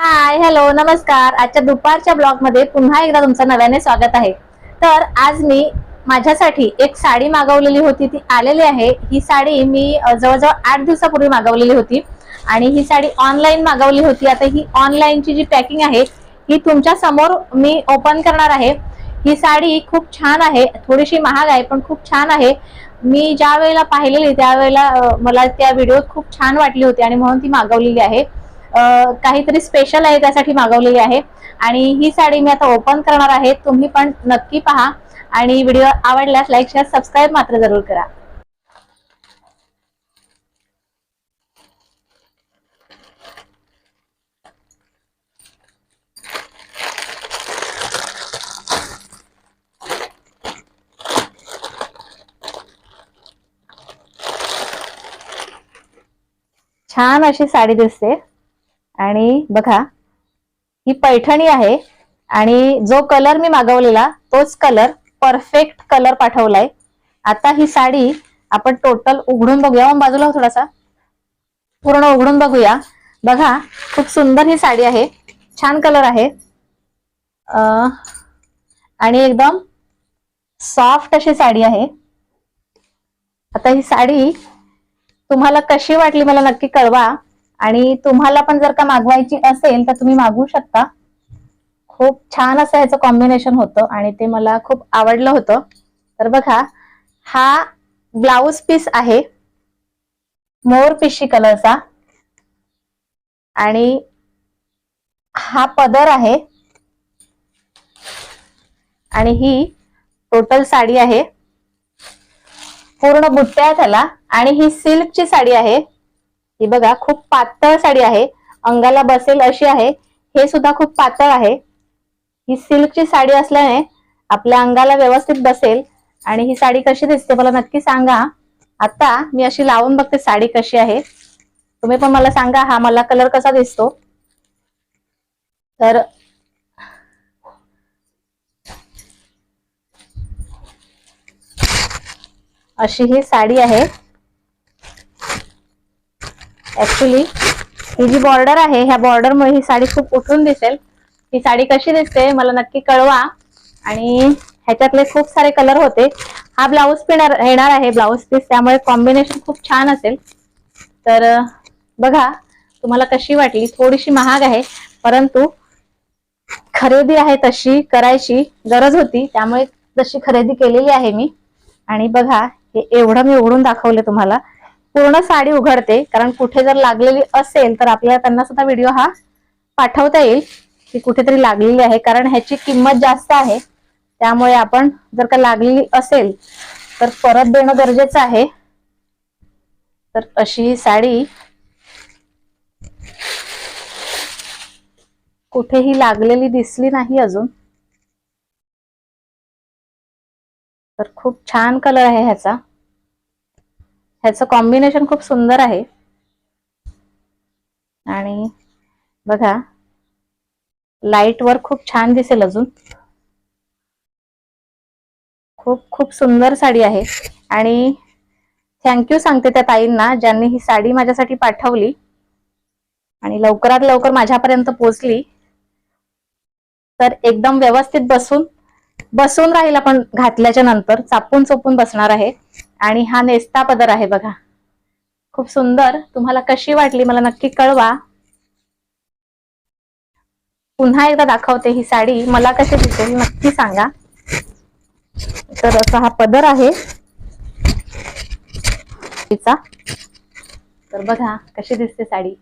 Hi hello नमस्कार. आजच्या दुपारच्या ब्लॉगमध्ये पुन्हा एकदा तुमचं नव्याने स्वागत आहे. तर आज मी माझ्यासाठी एक साडी मागवलेली होती ती आलेली आहे. ही साडी मी जवळजवळ आठ दिवसापूर्वी मागवलेली होती आणि ही साडी ऑनलाईन मागवली होती. आता ही ऑनलाईनची जी पॅकिंग आहे ही तुमच्यासमोर मी ओपन करणार आहे. ही साडी खूप छान आहे. थोडीशी महाग आहे पण खूप छान आहे. मी ज्या वेळेला पाहिलेली त्यावेळेला मला त्या व्हिडिओ खूप छान वाटली होती आणि म्हणून ती मागवलेली आहे. काहीतरी स्पेशल आहे त्यासाठी मागवलेली आहे. आणि ही साडी मी आता ओपन करणार आहे. तुम्ही पण नक्की पहा. आणि व्हिडिओ आवडल्यास लाईक शेअर सबस्क्राईब मात्र जरूर करा. छान अशी साडी दिसते. आणि बघा ही पैठणी आहे आणि जो कलर मी मागवलेला तोच कलर परफेक्ट कलर पाठवलाय. आता ही साडी आपण टोटल उघडून बघूया. बाजूला हो थोडासा. पूर्ण उघडून बघूया. बघा खूप सुंदर ही साडी आहे. छान कलर आहे. आणि एकदम सॉफ्ट अशी साडी आहे. आता ही साडी तुम्हाला कशी वाटली मला नक्की कळवा. आणि तुम्हाला पण जर का मागवायची असेल तर तुम्ही मागवू शकता. खूप छान असं ह्याचं कॉम्बिनेशन होतं आणि ते मला खूप आवडलं होतं. तर बघा हा ब्लाऊज पीस आहे. मोर पिशी कलरचा. आणि हा पदर आहे. आणि ही टोटल साडी आहे. पूर्ण बुट्ट्या त्याला. आणि ही सिल्कची साडी आहे. ही बघा खूप पातळ साडी आहे. अंगाला बसेल अशी आहे. हे सुद्धा खूप पातळ आहे. ही सिल्कची साडी असल्याने आपल्या अंगाला व्यवस्थित बसेल. आणि ही साडी कशी दिसते मला नक्की सांगा. आता मी अशी लावून बघते साडी कशी आहे. तुम्ही पण मला सांगा हा मला कलर कसा दिसतो. तर अशी ही साडी आहे. ऍक्च्युली ही जी बॉर्डर आहे ह्या बॉर्डरमुळे ही साडी खूप उठून दिसेल. ही साडी कशी दिसते मला नक्की कळवा. आणि ह्याच्यातले खूप सारे कलर होते. हा ब्लाऊज पिणार येणार आहे ब्लाऊज पीस त्यामुळे कॉम्बिनेशन खूप छान असेल. तर बघा तुम्हाला कशी वाटली? थोडीशी महाग आहे परंतु खरेदी आहे तशी करायची गरज होती. त्यामुळे तशी खरेदी केलेली आहे मी. आणि बघा हे एवढं मी उघडून दाखवले तुम्हाला. पूर्ण साडी उघडते. कारण कुठे जर लागलेली असेल तर आपल्याला त्यांना सुद्धा व्हिडिओ हा पाठवता येईल की कुठेतरी लागलेली आहे. कारण ह्याची किंमत जास्त आहे. त्यामुळे आपण जर का लागलेली असेल तर परत देणं गरजेचं आहे. तर अशी ही साडी कुठेही लागलेली दिसली नाही अजून. तर खूप छान कलर आहे ह्याचा. ह्याचं कॉम्बिनेशन खूप सुंदर आहे. आणि बघा लाइट वर खूप छान दिसेल अजून. खूप खूप सुंदर साडी आहे. आणि थँक्यू सांगते त्या ताईंना ज्यांनी ही साडी माझ्यासाठी पाठवली. आणि लवकरात लवकर माझ्यापर्यंत पोहोचली. तर एकदम व्यवस्थित बसून बसून राहील आपण घातल्याच्या नंतर चापून चोपून बसणार आहे. आणि हा नेस्ता पदर आहे बघा. खूप सुंदर. तुम्हाला कशी वाटली मला नक्की कळवा. पुन्हा एकदा दाखवते ही साडी. मला कशी दिसेल नक्की सांगा. तर असा हा पदर आहे. तिचा. तर बघा कशी दिसते साडी.